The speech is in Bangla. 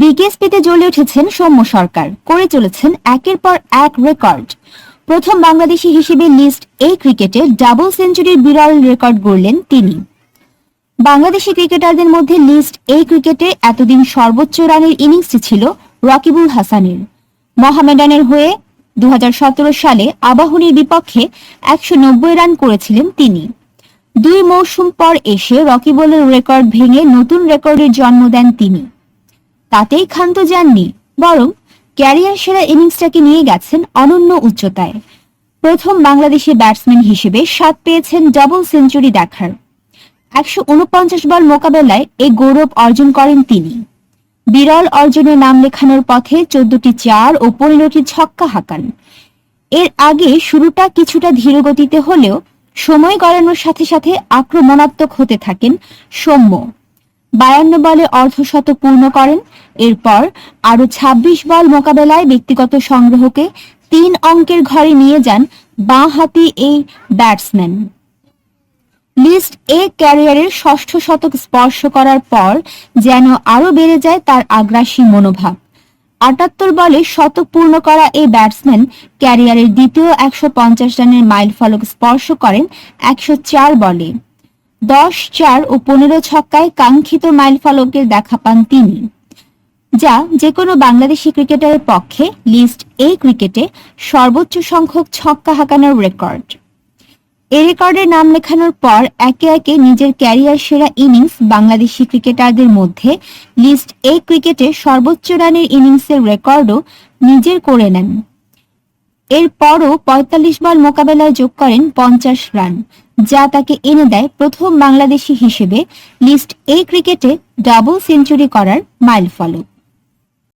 বিকেএসপিতে জ্বলে উঠেছেন সৌম্য সরকার। করে চলেছেন একের পর এক রেকর্ড। প্রথম বাংলাদেশি হিসেবে লিস্ট এই ক্রিকেটে ডাবল সেঞ্চুরির বিরল রেকর্ড গড়লেন তিনি। বাংলাদেশি ক্রিকেটারদের মধ্যে লিস্ট এই ক্রিকেটে এতদিন সর্বোচ্চ রানের ইনিংসটি ছিল রকিবুল হাসানের। মহামেডানের হয়ে দু হাজার সতেরো সালে আবাহনীর বিপক্ষে একশো নব্বই রান করেছিলেন তিনি। দুই মৌসুম পর এসে রকিবুলের রেকর্ড ভেঙে নতুন রেকর্ডের জন্ম দেন তিনি। তাতেই ক্ষান্ত যাননি, বরং ক্যারিয়ার সেরা ইনিংসটাকে নিয়ে গেছেন অনন্য উচ্চতায়। প্রথম বাংলাদেশি ব্যাটসম্যান হিসেবে স্বাদ পেয়েছেন ডাবল সেঞ্চুরি দেখার। একশো উনপঞ্চাশ বল মোকাবেলায় এই গৌরব অর্জন করেন তিনি। বিরল অর্জনে নাম লেখানোর পথে চোদ্দটি চার ও পনেরোটি ছক্কা হাঁকান। এর আগে শুরুটা কিছুটা ধীরগতিতে হলেও সময় গড়ানোর সাথে সাথে আক্রমণাত্মক হতে থাকেন সৌম্য। বায়ান্ন বলে অর্ধশত পূর্ণ করেন। এরপর আরও ২৬ বল মোকাবেলায় ব্যক্তিগত সংগ্রহকে তিন অঙ্কের ঘরে নিয়ে যান বাঁ হাতি এই ব্যাটসম্যান। লিস্ট এ ক্যারিয়ারের ষষ্ঠ শতক স্পর্শ করার পর যেন আরও বেড়ে যায় তার আগ্রাসী মনোভাব। আটাত্তর বলে শতক পূর্ণ করা এই ব্যাটসম্যান ক্যারিয়ারের দ্বিতীয় একশো পঞ্চাশ রানের মাইল ফলক স্পর্শ করেন একশো চার বলে। দশ, চার ও পনেরো ছক্কায় কাঙ্ক্ষিত মাইল ফলকের দেখা পান তিনি, যা যে কোনো বাংলাদেশি ক্রিকেটারের পক্ষে লিস্ট এই ক্রিকেটে সর্বোচ্চ সংখ্যক ছক্কা হাঁকানোর রেকর্ড। এ রেকর্ডের নাম লেখানোর পর একে একে নিজের ক্যারিয়ার সেরা ইনিংস বাংলাদেশি ক্রিকেটারদের মধ্যে লিস্ট এই ক্রিকেটে সর্বোচ্চ রানের ইনিংসের রেকর্ডও নিজের করে নেন। এরপরও পঁয়তাল্লিশ বল মোকাবেলায় যোগ করেন পঞ্চাশ রান, যা তাকে এনে দেয় প্রথম বাংলাদেশি হিসেবে লিস্ট এ ক্রিকেটে ডাবল সেঞ্চুরি করার মাইল ফলক